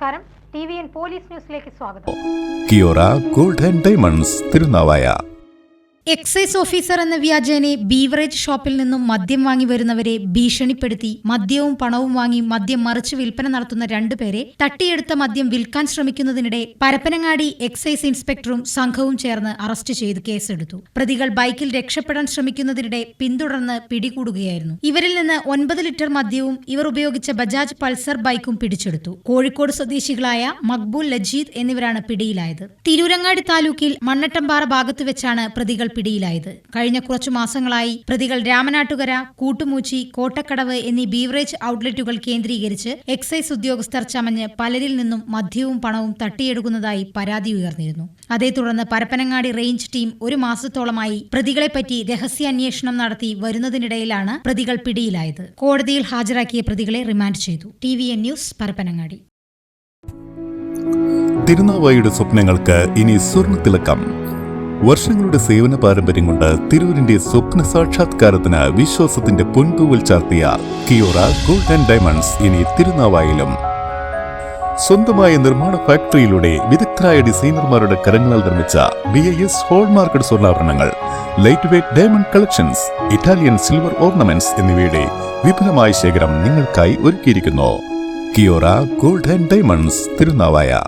നമസ്കാരം. T V N police ന്യൂസിലേക്ക് സ്വാഗതം. Kiora gold and diamonds Thirunavaya. Excise officer എന്ന വ്യാജേനെ ബീവറേജ് ഷോപ്പിൽ നിന്നും മദ്യം വാങ്ങി വരുന്നവരെ ഭീഷണിപ്പെടുത്തി മദ്യവും പണവും വാങ്ങി മദ്യം മറിച്ച് വിൽപ്പന നടത്തുന്ന രണ്ടുപേരെ തട്ടിയെടുത്ത മദ്യം വിൽക്കാൻ ശ്രമിക്കുന്നതിനിടെ പരപ്പനങ്ങാടി എക്സൈസ് ഇൻസ്പെക്ടറും സംഘവും ചേർന്ന് അറസ്റ്റ് ചെയ്ത് കേസെടുത്തു. പ്രതികൾ ബൈക്കിൽ രക്ഷപ്പെടാൻ ശ്രമിക്കുന്നതിനിടെ പിന്തുടർന്ന് പിടികൂടുകയായിരുന്നു. ഇവരിൽ നിന്ന് ഒൻപത് ലിറ്റർ മദ്യവും ഇവർ ഉപയോഗിച്ച ബജാജ് പൾസർ ബൈക്കും പിടിച്ചെടുത്തു. കോഴിക്കോട് സ്വദേശികളായ മക്ബൂൽ ലജീദ് എന്നിവരാണ് പിടിയിലായത്. തിരൂരങ്ങാടി താലൂക്കിൽ മണ്ണട്ടമ്പാറ ഭാഗത്ത് വെച്ചാണ് പ്രതികൾ പിടിയിലായത്. കഴിഞ്ഞ കുറച്ചു മാസങ്ങളായി പ്രതികൾ രാമനാട്ടുകര കൂട്ടുമൂച്ചി കോട്ടക്കടവ് എന്നീ ബീവറേജ് ഔട്ട്ലെറ്റുകൾ കേന്ദ്രീകരിച്ച് എക്സൈസ് ഉദ്യോഗസ്ഥർ ചമഞ്ഞ് പലരിൽ നിന്നും മദ്യവും പണവും തട്ടിയെടുക്കുന്നതായി പരാതി ഉയർന്നിരുന്നു. അതേ തുടർന്ന് പരപ്പനങ്ങാടി റേഞ്ച് ടീം ഒരു മാസത്തോളമായി പ്രതികളെപ്പറ്റി രഹസ്യാന്വേഷണം നടത്തി വരുന്നതിനിടയിലാണ് പ്രതികൾ പിടിയിലായത്. കോടതിയിൽ ഹാജരാക്കിയ പ്രതികളെ റിമാൻഡ് ചെയ്തു. T V N news Parappanangadi. തിരുനാവായയുടെ സ്വപ്നങ്ങൾക്ക് ഇനി സ്വർണ തിളക്കം വർഷങ്ങളുടെ സേവന പാരമ്പര്യം കൊണ്ട് തിരൂരിന്റെ സ്വപ്ന സാക്ഷാത്കാരത്തിന് വിശ്വാസത്തിന്റെ പൊൻതൂവൽ ചാർത്തിയ കിയോറ ഗോൾഡ് ആൻഡ് ഡയമണ്ട്സ് ഇനി തിരുനാവായിലും. സ്വന്തമായ നിർമ്മാണ ഫാക്ടറിയിലൂടെ വിദഗ്ധരായ ഡിസൈനർമാരുടെ കരങ്ങളാൽ നിർമ്മിച്ച B I S hallmarked സ്വർണാഭരണങ്ങൾ light weight diamond collections Italian silver ornaments എന്നിവയുടെ വിപുലമായ ശേഖരം നിങ്ങൾക്കായി ഒരുക്കിയിരിക്കുന്നു. Kiora gold and diamonds Thirunavaya.